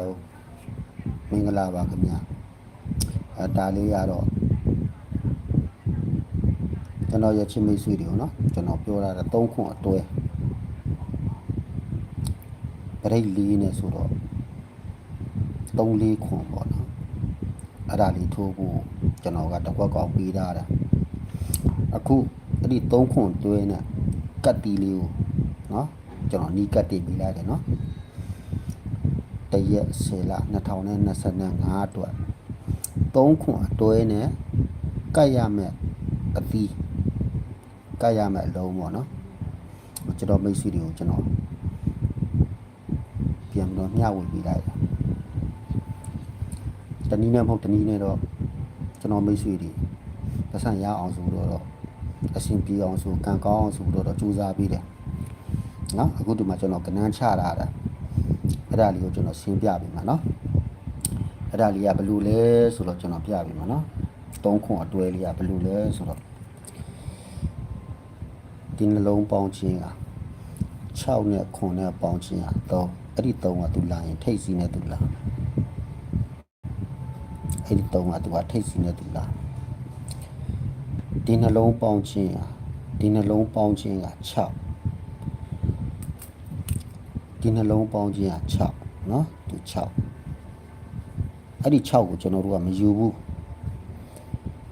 လုံးမင်္ဂလာပါခင်ဗျာအဲဒါလေးကတော့ကျွန်တော်ရဲ့ချင်းမိတ်ဆွေတွေကိုနော်ကျွန်တော်ပြောတာ3ခွန်အတွဲပရိတ်လေးနဲ့ဆိုတော့3လေးခွန်ပေါ့နော်အဲ့ဒါလေးထိုးဖို့ကျွန်တော်ကတစ်ခွက်ကောက်ပေးထားတာအခုအဲ့ဒီ3ခွန်တွဲနဲ့ကတ်တီလေးကိုနော်ကျွန်တော်နီးကတ်တင်ပေးလိုက်တယ်နော် တရက်10လ2025အတွက်3ခွန်အတွဲနဲ့ကတ်ရမယ်အသီးကတ်ရမယ်အလုံးပေါ့နော်ကျွန်တော်မိတ်ဆွေတွေကိုကျွန်တော်ပြန်ပြီးတော့မျှဝေပေးလိုက်တယ်တနည်းနဲ့မဟုတ်တနည်းနဲ့တော့ကျွန်တော်မိတ်ဆွေတွေပတ်စံရအောင်ဆိုတော့တော့အဆင်ပြေအောင်ဆိုကံကောင်းအောင်ဆိုတော့တော့ကြိုးစားပေးတယ်နော်အခုဒီမှာကျွန်တော်ကနန်းချတာတာ အဲ့ဒါလေးကိုကျွန်တော်ရှင်းပြပေးမှာเนาะအဲ့ဒါလေးကဘယ်လိုလဲဆိုတော့ကျွန်တော်ပြပေးမှာเนาะသုံးခွန်အတွဲလေးကဘယ်လိုလဲဆိုတော့ဒီနှလုံးပေါင်းခြင်းက6နဲ့ခွန်နဲ့ပေါင်းခြင်းက3အဲ့ဒီ3ကသူလာရင်ထိတ်စီနဲ့သူလာအဲ့ဒီ3ကသူကထိတ်စီနဲ့သူလာဒီနှလုံးပေါင်းခြင်းကဒီနှလုံးပေါင်းခြင်းက6 ဒီနှလုံးပေါင်းခြင်းက6เนาะဒီ6အဲ့ဒီ6ကိုကျွန်တော်တို့ကမယူဘူး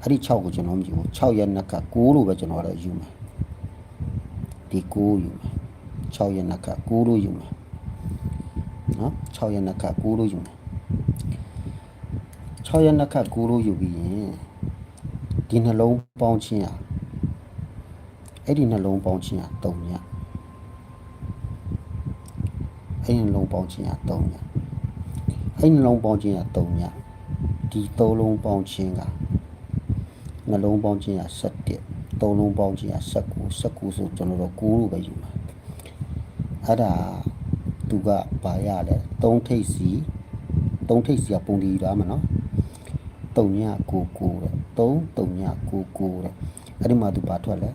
အဲ့ဒီ6ကိုကျွန်တော်မယူဘူး6ရက်နှစ်ခါ9လို့ပဲကျွန်တော်လည်းယူမယ်ဒီ9ယူမယ်6ရက်နှစ်ခါ9လို့ယူမယ်เนาะ6ရက်နှစ်ခါ9လို့ယူမယ်6ရက်နှစ်ခါ9လို့ယူပြီးရင်ဒီနှလုံးပေါင်းခြင်းอ่ะအဲ့ဒီနှလုံးပေါင်းခြင်းอ่ะ3ည အဲ့ဒီနှလုံးပေါင်းခြင်းက3ညအဲ့ဒီနှလုံးပေါင်းခြင်းက3ညဒီ3လုံးပေါင်းခြင်းကနှလုံးပေါင်းခြင်းက7 3လုံးပေါင်းခြင်းက19 19ဆိုကျွန်တော်တို့9လို့ပဲယူမှာအဲ့ဒါသူကဘာရလဲ3ထိပ်စီ3ထိပ်စီကပုံဒီထားမှာနော်3ည99တဲ့3 3ည99တဲ့အဲ့ဒီမှာသူဘာထွက်လဲ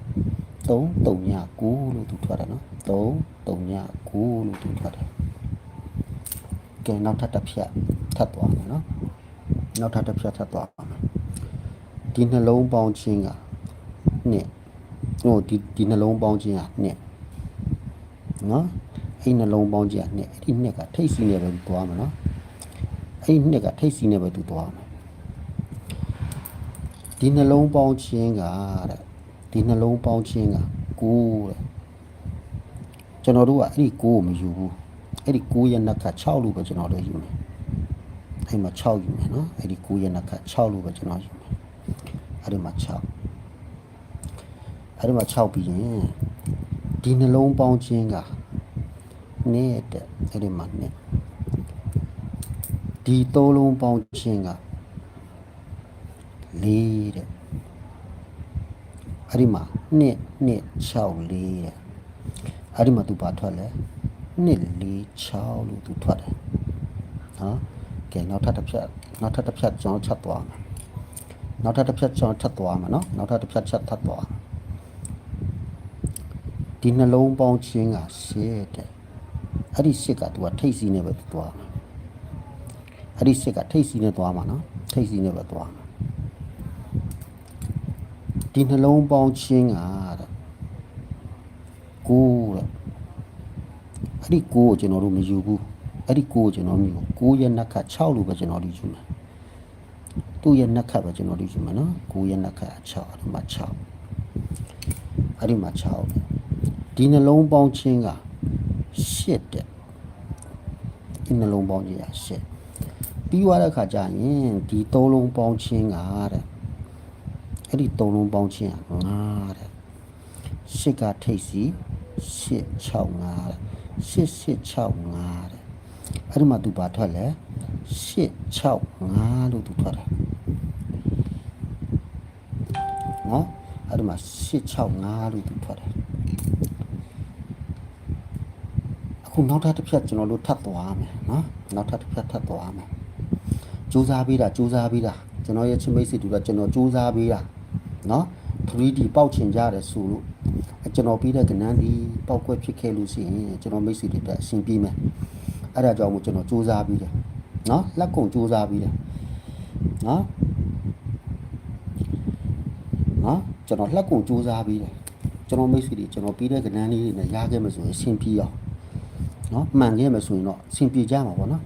3 3ည9လို့သူထွက်တယ်နော်3 3ည9လို့သူထွက်တယ် ကဲနောက်ထပ်တစ်ဖြတ်ထပ်သွားမယ်နော်နောက်ထပ်တစ်ဖြတ်ထပ်သွားပါမယ်ဒီနှလုံးပေါင်းခြင်းကနှစ်ဟိုဒီဒီနှလုံးပေါင်းခြင်းကနှစ်နော်အဲ့နှလုံးပေါင်းခြင်းကနှစ်အဲ့ဒီနှစ်ကထိတ်စီနေပဲသွားမှာနော်အဲ့ဒီနှစ်ကထိတ်စီနေပဲသူသွားမှာဒီနှလုံးပေါင်းခြင်းကတဲ့ဒီနှလုံးပေါင်းခြင်းက9တဲ့ကျွန်တော်တို့ကအဲ့ဒီ9ကိုမယူဘူး အဲ့ဒီ9ရက်နှစ်ခါ6လို့ပဲကျွန်တော်လည်းယူမယ်အဲ့မှာ6ယူမယ်နော်အဲ့ဒီ9ရက်နှစ်ခါ6လို့ပဲကျွန်တော်ယူမယ်အဲ့ဒီမှာ6အဲ့ဒီမှာ6ပြီးရင်ဒီနှလုံးပေါင်းခြင်းကနေတဲ့အဲ့ဒီမှာနဲ့ဒီသုံးလုံးပေါင်းခြင်းက4တဲ့အဲ့ဒီမှာ2 2 6 4တဲ့အဲ့ဒီမှာသူပါထွက်လဲ နှစ်လေး6လို့သူထွက်တယ်နော်ကဲနောက်ထပ်တစ်ဖြတ်နောက်ထပ်တစ်ဖြတ်ကျွန်တော်ချက်သွားမယ်နောက်ထပ်တစ်ဖြတ်ကျွန်တော်ထပ်သွားမယ်နော်နောက်ထပ်တစ်ဖြတ်ချက်ထပ်သွားမယ်ဒီနှလုံးပေါင်းခြင်းကရှစ်တဲ့အဲ့ဒီရှစ်ကသူကထိတ်စီနဲ့ပဲသူသွားမယ်အဲ့ဒီရှစ်ကထိတ်စီနဲ့သွားမှာနော်ထိတ်စီနဲ့ပဲသွားမှာဒီနှလုံးပေါင်းခြင်းကတဲ့ကိုးတဲ့ အဲ့ဒီကိုကိုကျွန်တော်တို့မယူဘူးအဲ့ဒီကိုကိုကျွန်တော်မယူဘူး9ရက်နှစ်ခါ6လို့ပဲကျွန်တော်တို့ယူမယ်သူ့ရဲ့နှစ်ခါပဲကျွန်တော်တို့ယူမယ်နော်9ရက်နှစ်ခါ6အဲ့ဒီမှာ6အဲ့ဒီမှာ6ဒီနှလုံးပေါင်းခြင်းက8တဲ့ဒီနှလုံးပေါင်းခြင်းက8ပြီးသွားတဲ့ခါကျရင်ဒီသုံးလုံးပေါင်းခြင်းကတဲ့အဲ့ဒီသုံးလုံးပေါင်းခြင်းက9တဲ့8ကထိတ်စီ8 6 5တဲ့ 8865တဲ့အဲ့ဒီမှာသူဘာထွက်လဲ865လို့သူထွက်တယ်နော်အဲ့ဒီမှာ865လို့သူထွက်တယ်အခုနောက်ထပ်တစ်ဖြတ်ကျွန်တော်တို့ထပ်သွားမယ်နော်နောက်ထပ်တစ်ဖြတ်ထပ်သွားမယ်စူးစမ်းပေးတာစူးစမ်းပေးတာကျွန်တော်ရဲ့ချင်းမိတ်ဆွေတို့ကကျွန်တော်စူးစမ်းပေးတာနော် 3D ပေါက်ချင်ကြတယ်ဆိုလို့ ကျွန်တော်ပြီးတဲ့ကဏ္ဍဒီပောက်ကွက်ဖြစ်ခဲ့လို့ရှိရင်ကျွန်တော်မိတ်ဆွေတွေတက်အဆင်ပြေမယ်အဲ့ဒါကြောင့်မို့ကျွန်တော်စူးစမ်းပြီးတယ်နော်လက်ကုံစူးစမ်းပြီးတယ်နော်နော်ကျွန်တော်လက်ကုံစူးစမ်းပြီးတယ်ကျွန်တော်မိတ်ဆွေတွေကျွန်တော်ပြီးတဲ့ကဏ္ဍလေးတွေနဲ့ရခဲ့မှဆိုရင်အဆင်ပြေအောင်နော်မှန်ခဲ့မှဆိုရင်တော့အဆင်ပြေကြမှာပေါ့နော်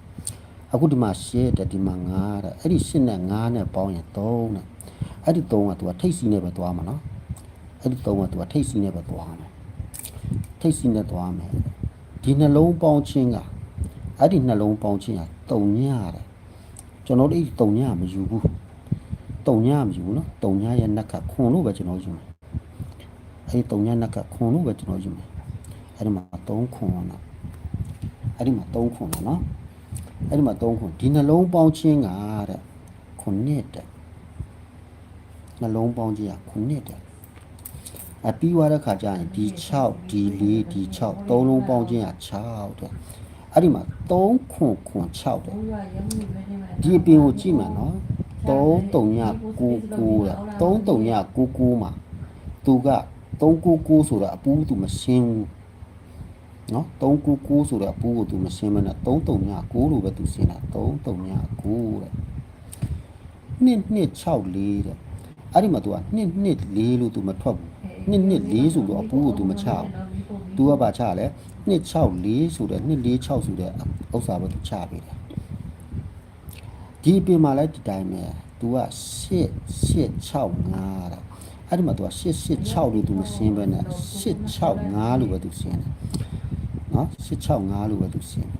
အခုဒီမှာရှစ်တဲ့ဒီမှာ9တဲ့အဲ့ဒီရှစ်နဲ့9နဲ့ပေါင်းရင်3တဲ့အဲ့ဒီ3ကသူကထိတ်စီနဲ့ပဲသွားမှာနော် အဲ့ဒီ3ကသူကထိတ်စီနဲ့ပဲသွားမှာထိတ်စီနဲ့သွားမယ်ဒီနှလုံးပေါင်းခြင်းကအဲ့ဒီနှလုံးပေါင်းခြင်းကတုံညတဲ့ကျွန်တော်တို့အဲ့ဒီတုံညမယူဘူးတုံညမယူဘူးနော်တုံညရဲ့နက်ကခွန်လို့ပဲကျွန်တော်ယူမယ်အဲ့ဒီတုံညနက်ကခွန်လို့ပဲကျွန်တော်ယူမယ်အဲ့ဒီမှာ3ခွန်နော်အဲ့ဒီမှာ3ခွန်နော်အဲ့ဒီမှာ၃ခုဒီနှလုံးပေါင်းခြင်းကတဲ့ခုနှစ်တဲ့နှလုံးပေါင်းခြင်းကခုနှစ်တဲ့ အပြီးသွားတဲ့ခါကျရင်ဒီ6ဒီ4ဒီ6သုံးလုံးပေါင်းခြင်းက6တဲ့အဲ့ဒီမှာ3ခွန်ခွန်6တဲ့ဒီအပြင်ကိုကြည့်မှန်နော်3 3ည9 9တဲ့3 3ည9 9မှာသူက399ဆိုတာအပူးသူမရှင်းဘူးနော်399ဆိုတဲ့အပူးကိုသူမရှင်းမနဲ့339လို့ပဲသူရှင်းတာ339တဲ့နှစ်နှစ်64တဲ့အဲ့ဒီမှာသူကနှစ်နှစ်4လို့သူမထွက်ဘူး နှစ်နှစ်4ဆိုတော့အပူးကိုသူမချဘူးသူကဘာချလဲနှစ်64ဆိုတဲ့နှစ်46ဆိုတဲ့ဥစ္စာပဲသူချပေးတယ်ဒီအပြင်မှာလည်းဒီတိုင်းပဲသူက8 865တဲ့အဲ့ဒီမှာသူက886လို့သူမရှင်းဘဲနဲ့865လို့ပဲသူရှင်းတယ်နော်665လို့ပဲသူရှင်းတယ်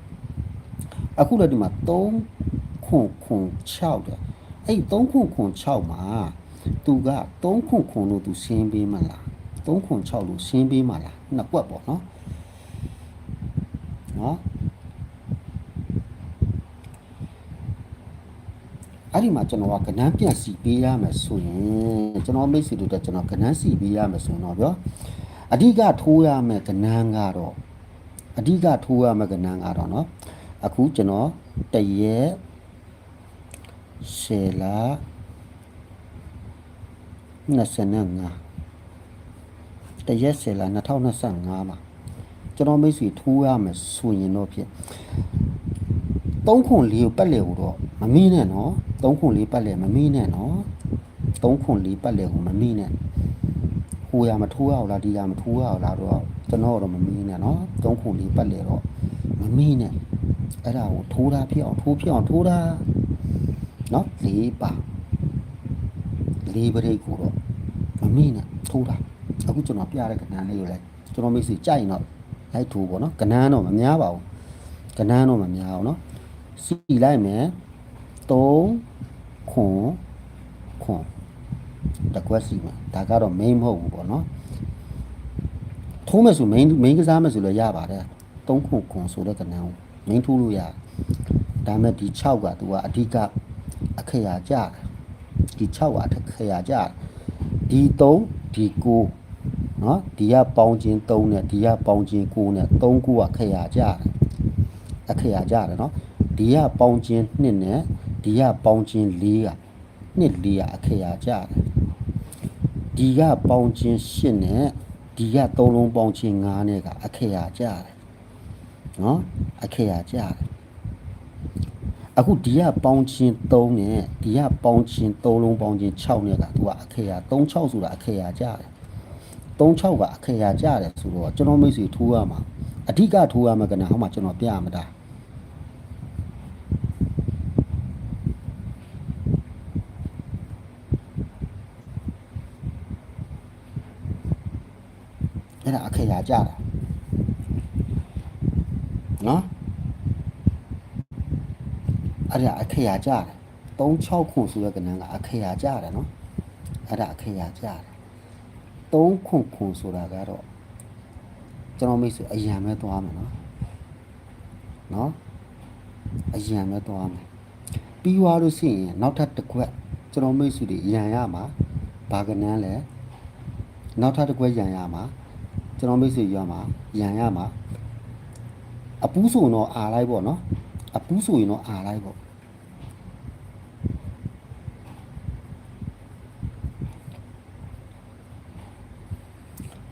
အခုလည်းဒီမှာ3ခွန်ခွန်6တဲ့အဲ့3ခွန်ခွန်6မှာ သူက3ခွန်ခွန်လို့သူရှင်းပေးမလား3ခွန်6လို့ရှင်းပေးမလားနှစ်ကွက်ပေါ့နော်နော်အဲ့ဒီမှာကျွန်တော်ကကဏ္ဍပြန်စီပေးရမယ်ဆိုရင်ကျွန်တော်မိတ်ဆွေတို့တက်ကျွန်တော်ကဏ္ဍစီပေးရမယ်ဆိုရင်တော့ပြောအဓိကထိုးရမယ်ကဏ္ဍကတော့ အဓိကထိုးရမယ့်ကဏ္ဍကတော့เนาะအခုကျွန်တော်တရက်ရှယ်လာ 25တရက်ဆယ်လာ2025မှာကျွန်တော်မိတ်ဆွေထိုးရမယ်ဆိုရင်တော့ဖြစ်3ခွန်4ကိုပတ်လည်ကိုတော့မမီးနဲ့နော်3ခွန်4ပတ်လည်မမီးနဲ့နော်3ခွန်4ပတ်လည်ကိုမမီးနဲ့ဟိုရမထိုးရအောင်လားဒီရမထိုးရအောင်လားတော့ကျွန်တော်တော့မမီးနဲ့နော်3ခွန်4ပတ်လည်တော့မမီးနဲ့အဲ့ဒါကိုထိုးတာဖြစ်အောင်ထိုးဖြစ်အောင်ထိုးတာနော်၄ပါ၄ဘရိတ်ကိုတော့ မမီးနဲ့ထိုးတာအခုကျွန်တော်ပြတဲ့ကဏ္ဍလေးကိုလည်းကျွန်တော်မိတ်ဆွေကြိုက်ရင်တော့လိုက်ထိုးပေါ့နော်ကဏ္ဍတော့မများပါဘူးကဏ္ဍတော့မများအောင်နော်စီလိုက်မယ်3ခွန်ခွန်တကွက်စီမယ်ဒါကတော့ main မဟုတ်ဘူးပေါ့နော်ထိုးမယ်ဆို main main ကစားမယ်ဆိုလည်းရပါတယ်3ခွန်ခွန်ဆိုတဲ့ကဏ္ဍကို main ထိုးလို့ရတယ်ဒါမဲ့ဒီ6ကသူကအဓိကအခရာကြတယ်ဒီ6ကအခရာကြတယ် ဒီ3ဒီ9နော်ဒီကပေါင်းခြင်း3နဲ့ဒီကပေါင်းခြင်း9နဲ့3ခုကခရာကြတယ်အခရာကြတယ်နော်ဒီကပေါင်းခြင်း2နဲ့ဒီကပေါင်းခြင်း4ကနှစ်4ကအခရာကြတယ်ဒီကပေါင်းခြင်း8နဲ့ဒီက3လုံးပေါင်းခြင်း9နဲ့ကအခရာကြတယ်နော်အခရာကြတယ် အခုဒီကပေါင်းခြင်း3နဲ့ဒီကပေါင်းခြင်း3လုံးပေါင်းခြင်း6နဲ့ကသူကအခရာ36ဆိုတာအခရာကြတယ်36ကအခရာကြတယ်ဆိုတော့ကျွန်တော်မိတ်ဆွေထိုးရမှာအဓိကထိုးရမှာကနဟောမှာကျွန်တော်ပြရမှာဒါအဲ့ဒါအခရာကြတာနော် အဲ့ဒါအခရာကြတယ်36ခုဆိုတဲ့ကဏ္ဍကအခရာကြတယ်နော်အဲ့ဒါအခရာကြတယ်3ခုခုဆိုတာကတော့ကျွန်တော်မိတ်ဆွေအရန်ပဲသွားမယ်နော်နော်အရန်ပဲသွားမယ်ပြီးသွားလို့ရှိရင်နောက်ထပ်တစ်ခွက်ကျွန်တော်မိတ်ဆွေတွေရန်ရမှာဘာကဏ္ဍလဲနောက်ထပ်တစ်ခွက်ရန်ရမှာကျွန်တော်မိတ်ဆွေရမှာရန်ရမှာအပူးဆိုရင်တော့အာလိုက်ပေါ့နော် အပူးဆိုရင်တော့အာလိုက်ပေါ့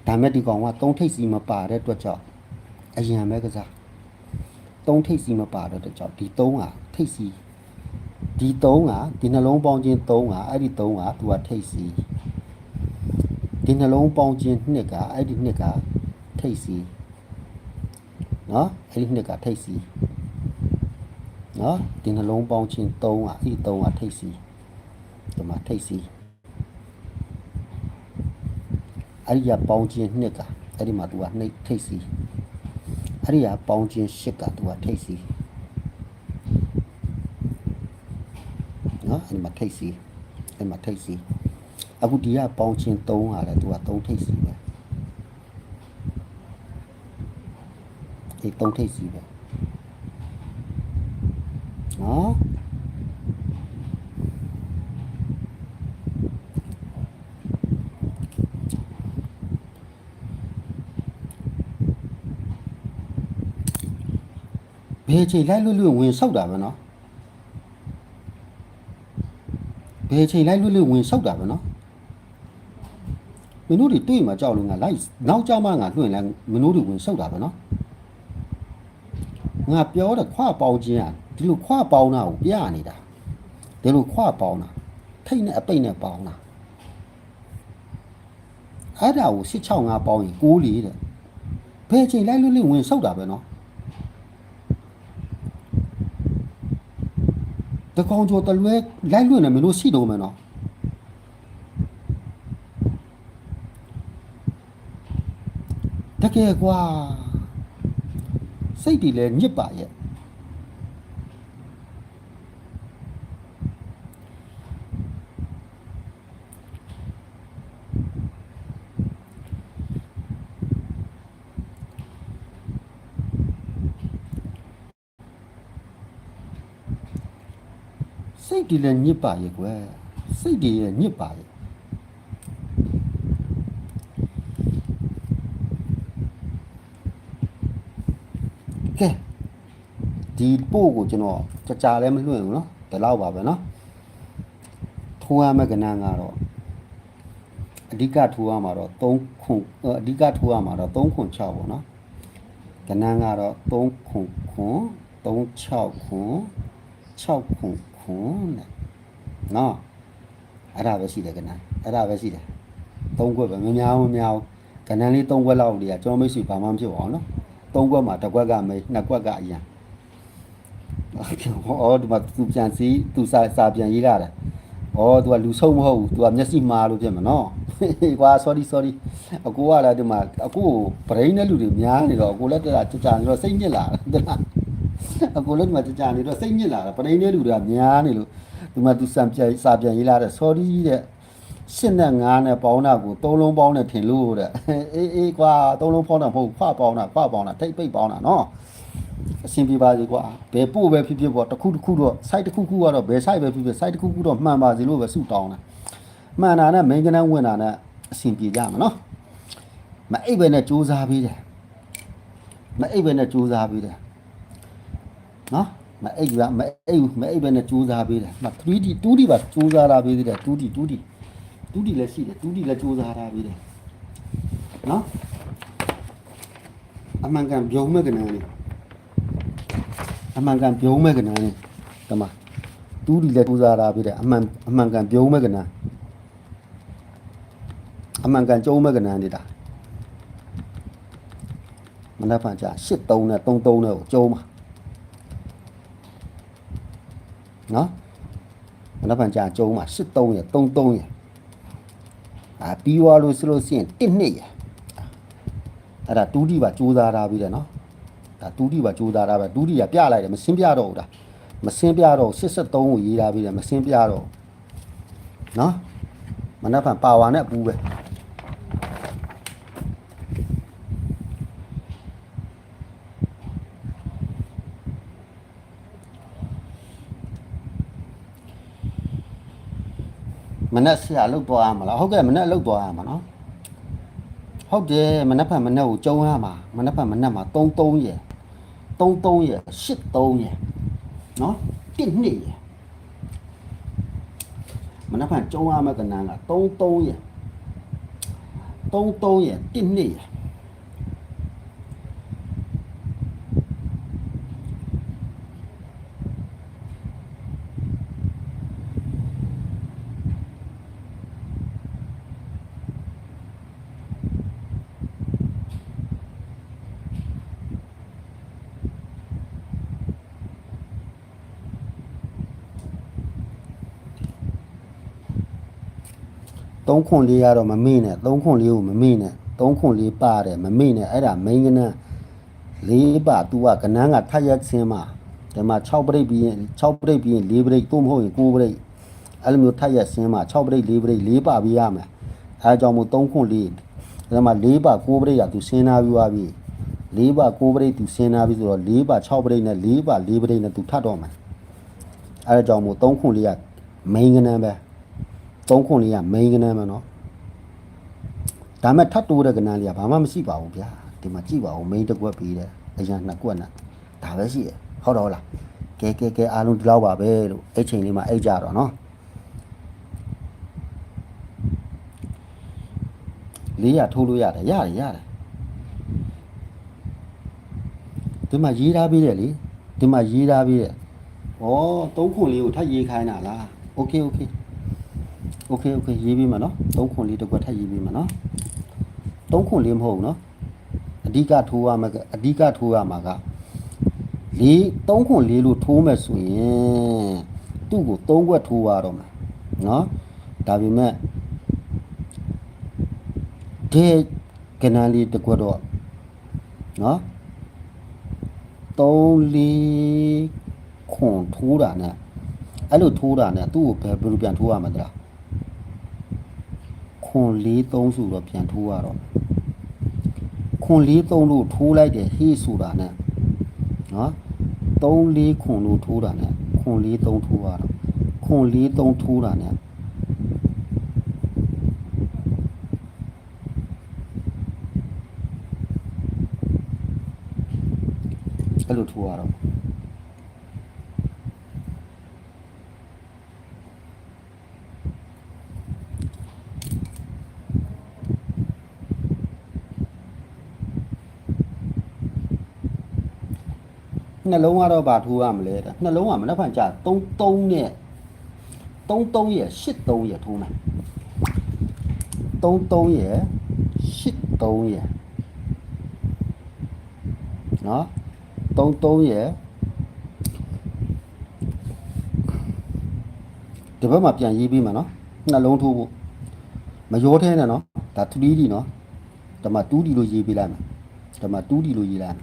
ဒါမဲ့ဒီကောင်ကသုံးထိပ်စီမပါတဲ့အတွက်ကြောင့်အရန်ပဲကစားသုံးထိပ်စီမပါတဲ့အတွက်ကြောင့်ဒီသုံးဟာထထိတ်စီဒီ3ကဒီနှလုံးပေါင်းခြင်း3ကအဲ့ဒီ3ကသူကထိတ်စီဒီနှလုံးပေါင်းခြင်း2ကအဲ့ဒီ2ကထိတ်စီနော်အဲ့ဒီ2ကထိတ်စီ နော်ဒီနှလုံးပေါင်းခြင်း3ကအဲ့ဒီ3ကထိတ်စီဒီမှာထိတ်စီအဲ့ဒီကပေါင်းခြင်း2ကအဲ့ဒီမှာသူကနှိတ်ထိတ်စီအဲ့ဒီကပေါင်းခြင်း8ကသူကထိတ်စီနော်အဲ့ဒီမှာထိတ်စီအဲ့ဒီမှာထိတ်စီအခုဒီကပေါင်းချင်း3ဟာလဲသူက3ထိတ်စီပဲဒီ3ထိတ်စီပဲ နော်ဘယ်ချိန်လိုက်လွတ်လွတ်ဝင်ဆောက်တာပဲနော်ဘယ်ချိန်လိုက်လွတ်လွတ်ဝင်ဆောက်တာပဲနော်မင်းတို့တွေတွေ့မှာကြောက်လို့ငါလိုက်နောက်ကြမှာငါလွှင့်လဲမင်းတို့တွေဝင်ဆောက်တာပဲနော် ငါပြောတယ်ခွပေါင်းခြင်းอ่ะဒီလိုခွပေါင်းတာကိုပြရနေတာဒီလိုခွပေါင်းတာထိတ်နဲ့အပိတ်နဲ့ပေါင်းတာအဲ့ဒါကို665ပေါင်းရင်6လေးတဲ့ဘယ်ချိန်လိုက်လွတ်လွတ်ဝင်ဆောက်တာပဲနော်တကောင်ကျော်တလွဲလိုက်လွတ်နေမင်းတို့ရှိတော့မယ်နော်တကယ်ကွာ စိတ်တွေလည်းညစ်ပါရဲ့စိတ်တွေလည်းညစ်ပါရဲ့ကွယ်စိတ်တွေလည်းညစ်ပါရဲ့ ကဲဒီပို့ကိုကျွန်တော်ကြကြလည်းမလွှင့်ဘူးเนาะဒီလောက်ပါပဲเนาะထိုးရမယ့်ကဏ္ဍကတော့အဓိကထိုးရမှာတော့3ခွန်အဓိကထိုးရမှာတော့3ခွန်6ပေါ့เนาะကဏ္ဍကတော့3ခွန်ခွန်36ခွန်6ခွန်ခွန်တဲ့နော်အဲ့ဒါပဲရှိတယ်ကဏ္ဍအဲ့ဒါပဲရှိတယ်သုံးခွက်ပဲမများဘူးမများဘူးကဏ္ဍလေးသုံးခွက်လောက်တည်းကကျွန်တော်မိတ်ဆွေဘာမှမဖြစ်ပါဘူးနော် သုံးခွက်မှာတစ်ခွက်ကမေးနှစ်ခွက်ကအရန်ဟောဒီမှာသူပြန်စီသူစာစာပြန်ရေးလာတယ်ဩသူကလူဆုံးမဟုတ်ဘူးသူကမျက်စိမှားလို့ဖြစ်မှာနော်ကွာ sorry sorry အကူကလည်းဒီမှာအကူကို brain နဲ့လူတွေများနေတော့အကူလည်းတက်တာကြကြနေတော့စိတ်ညစ်လာတယ်တလားအကိုလည်းဒီမှာကြကြနေတော့စိတ်ညစ်လာတာပရိနေလူတွေကများနေလို့ဒီမှာသူစံပြန်စာပြန်ရေးလာတဲ့ sorry တဲ့ ရှင်းနဲ့ငါးနဲ့ပေါင်းတာကိုသုံးလုံးပေါင်းနဲ့ထင်လို့တဲ့အေးအေးကွာသုံးလုံးပေါင်းတာမဟုတ်ခွပေါင်းတာခွပေါင်းတာထိတ်ပိတ်ပေါင်းတာနော်အဆင်ပြေပါစေကွာဘယ်ပို့ပဲဖြစ်ဖြစ်ပေါ့တစ်ခုတစ်ခုတော့ site တစ်ခုခုကတော့ဘယ် site ပဲဖြစ်ဖြစ် site တစ်ခုခုတော့မှန်ပါစေလို့ပဲစုတောင်းတာမှန်တာနဲ့ main ကနန်းဝင်တာနဲ့အဆင်ပြေကြမှာနော်မအိပ်ပဲနဲ့စူးစမ်းပေးတယ်မအိပ်ပဲနဲ့စူးစမ်းပေးတယ်နော်မအိပ်ကမအိပ်ဘူးမအိပ်ပဲနဲ့စူးစမ်းပေးတယ်မ 3D 2D ပါစူးစမ်းတာပေးသေးတယ် 2D 2D 2D လည်းရှိတယ် 2D လည်းစူးစမ်းတာပေးတယ်နော်အမှန်ကန်ပြုံးမဲ့ကနန်းလေးအမှန်ကန်ပြုံးမဲ့ကနန်းလေးတမ 2D လည်းစူးစမ်းတာပေးတယ်အမှန်အမှန်ကန်ပြုံးမဲ့ကနန်းအမှန်ကန်ကျုံးမဲ့ကနန်းနေတာမနက်ဖြန်ကြာ83နဲ့33နဲ့ကိုကျုံးပါနော်မနက်ဖြန်ကြာကျုံးမှာ83ရ33ရ အာပြီးသွားလို့ဆိုလို့ရှိရင်1နှစ်ရအဲ့ဒါ2ဒီပါကြိုးစားထားပြီးတယ်နော်ဒါ2ဒီပါကြိုးစားထားပဲ2ဒီကပြလိုက်တယ်မစင်းပြတော့ဘူးဒါမစင်းပြတော့83ကိုရေးထားပြီးတယ်မစင်းပြတော့နော်မနက်ဖြန်ပါဝါနဲ့အပူပဲ မနက်ဆရာလုတ်သွားရမှာလားဟုတ်ကဲ့မနက်လုတ်သွားရမှာနော်ဟုတ်တယ်မနက်ဖြန်မနက်ကိုကျုံရမှာမနက်ဖြန်မနက်မှာ33ရယ်33ရယ်83ရယ်နော်1နှစ်ရယ်မနက်ဖြန်ကျုံရမှာကနန်းက33ရယ်33ရယ်1နှစ်ရယ် 3ခွန်လေးကတော့မမေ့နဲ့3ခွန်လေးကိုမမေ့နဲ့3ခွန်လေးပါတယ်မမေ့နဲ့အဲ့ဒါမိန်းကနန်းလေးပါ तू ကကနန်းကထက်ရက်ဆင်းမှာဒီမှာ6ပြိတ်ပြီးရင်6ပြိတ်ပြီးရင်4ပြိတ်သို့မဟုတ်ရင်9ပြိတ်အဲ့လိုမျိုးထက်ရက်ဆင်းမှာ6ပြိတ်4ပြိတ်4ပါပြီးရမယ်အဲအကြောင်းမို့3ခွန်လေးဒီမှာ4ပါ9ပြိတ်က तू ဆင်းနာပြီးသွားပြီ4ပါ9ပြိတ် तू ဆင်းနာပြီးဆိုတော့4ပါ6ပြိတ်နဲ့4ပါ4ပြိတ်နဲ့ तू ထပ်တော့မယ်အဲအကြောင်းမို့3ခွန်လေးကမိန်းကနန်းပဲ 3ခွန်လေးကမိန်းကနန်းပဲเนาะ ဒါမဲ့ထပ်တိုးတဲ့ကဏ္ဍလေးကဘာမှမရှိပါဘူးဗျာဒီမှာကြည့်ပါဦး main တစ်ကွက်ပြီးတယ်အရင်နှစ်ကွက်နဲ့ဒါပဲရှိတယ်ဟုတ်တော့ဟုတ်လားကဲကဲကဲအားလုံးဒီလောက်ပါပဲလို့အဲ့ချိန်လေးမှာအိတ်ကြတော့နော်လေးရထိုးလို့ရတယ်ရတယ်ရတယ်ဒီမှာရေးထားပြီးတယ်လေဒီမှာရေးထားပြီးတယ်ဩသုံးခွန်လေးကိုထပ်ရေးခိုင်းတာလားโอเคโอเค โอเคโอเคရေးပြီးမှာနော်သုံးခွန်လေးတစ်ကွက်ထပ်ရေးပြီးမှာနော် သုံးခွန်လေးမဟုတ်ဘူးเนาะအဓိကထိုးရမှာကအဓိကထိုးရမှာကလေးသုံးခွန်လေးလို့ထိုးမယ်ဆိုရင်သူ့ကိုသုံးခွက်ထိုးရတော့မှာเนาะဒါပေမဲ့ဒီကနန်းလေးတစ်ခွက်တော့เนาะသုံးလေးခွန်ထိုးတာ ਨੇ အဲ့လိုထိုးတာ ਨੇ သူ့ကိုဘယ်ဘယ်လိုပြန်ထိုးရမှာတလား ခွန်လေးသုံးဆိုတော့ပြန်ထိုးရတော့ခွန်လေးသုံးလို့ထိုးလိုက်တယ်ဟေးဆိုတာနဲ့နော်သုံးလေးခွန်လို့ထိုးတာနဲ့ခွန်လေးသုံးထိုးရတော့ခွန်လေးသုံးထိုးတာနဲ့အဲ့လိုထိုးရတော့ နှလုံးကတော့ဗာထိုးရမလဲတဲ့နှလုံးကမနှက်ဖန်ကြ3 3နဲ့3 3ရဲ့8 3ရဲ့ထိုးမယ်3 3ရဲ့8 3ရဲ့နော်3 3ရဲ့ဒီဘက်မှာပြန်ရေးပြီးမှာနော်နှလုံးထိုးဖို့မရောထဲနဲ့နော်ဒါ 3D နော်ဒါမှ 2D လို့ရေးပေးလိုက်မယ်ဒါမှ 2D လို့ရေးလိုက်မ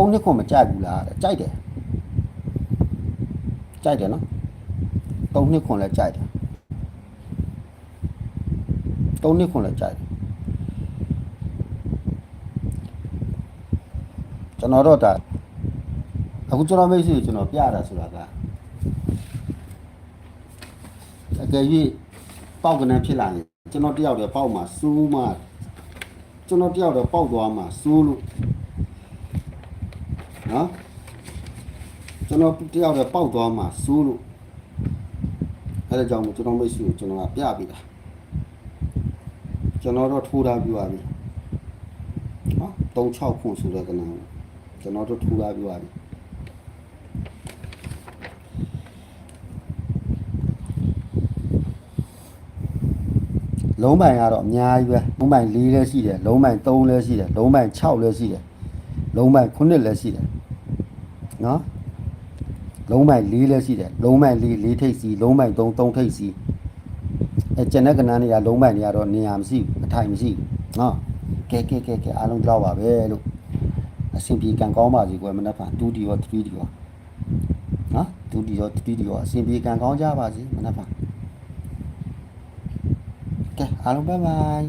ယ်သုံးနှစ်ခွန်မကြိုက်ဘူးလားတဲ့ကြိုက်တယ်ကြိုက်တယ်နော်သုံးနှစ်ခွန်လည်းကြိုက်တယ်သုံးနှစ်ခွန်လည်းကြိုက်တယ်ကျွန်တော်တော့ဒါအခုကျွန်တော်မိတ်ဆွေကိုကျွန်တော်ပြတာဆိုတာကအကယ်၍ပေါက်ကနေဖြစ်လာရင်ကျွန်တော်တယောက်တည်းပေါက်မှာစူးမှကျွန်တော်တယောက်တည်းပေါက်သွားမှာစူးလို့ နော်ကျွန်တော်တယောက်တည်းပေါက်သွားမှာစိုးလို့အဲဒါကြောင့်မို့ကျွန်တော်မိတ်ဆွေကိုကျွန်တော်ကပြပေးတာကျွန်တော်တော့ထိုးထားပြပါပြီနော်36ခုဆိုတဲ့ကနန်းကျွန်တော်တို့ထိုးထားပြပါပြီလုံးပိုင်ကတော့အများကြီးပဲလုံးပိုင်4လည်းရှိတယ်လုံးပိုင်3လည်းရှိတယ်လုံးပိုင်6လည်းရှိတယ်လုံးပိုင်9လည်းရှိတယ် နော်လုံးပိုင်4လည်းရှိတယ်လုံးပိုင်4 4ထိပ်စီလုံးပိုင်3 3ထိပ်စီအဲကျန်တဲ့ကဏ္ဍတွေကလုံးပိုင်တွေကတော့နေရာမရှိဘူးအထိုင်မရှိဘူးနော်ကဲကဲကဲကဲအားလုံးကြောက်ပါပဲလို့အဆင်ပြေကံကောင်းပါစေကွယ်မနှက်ဖန် 2D ရော 3D ရောနော် 2D ရော 3D ရောအဆင်ပြေကံကောင်းကြပါစေမနှက်ဖန်ကဲအားလုံးဘိုင်ဘိုင်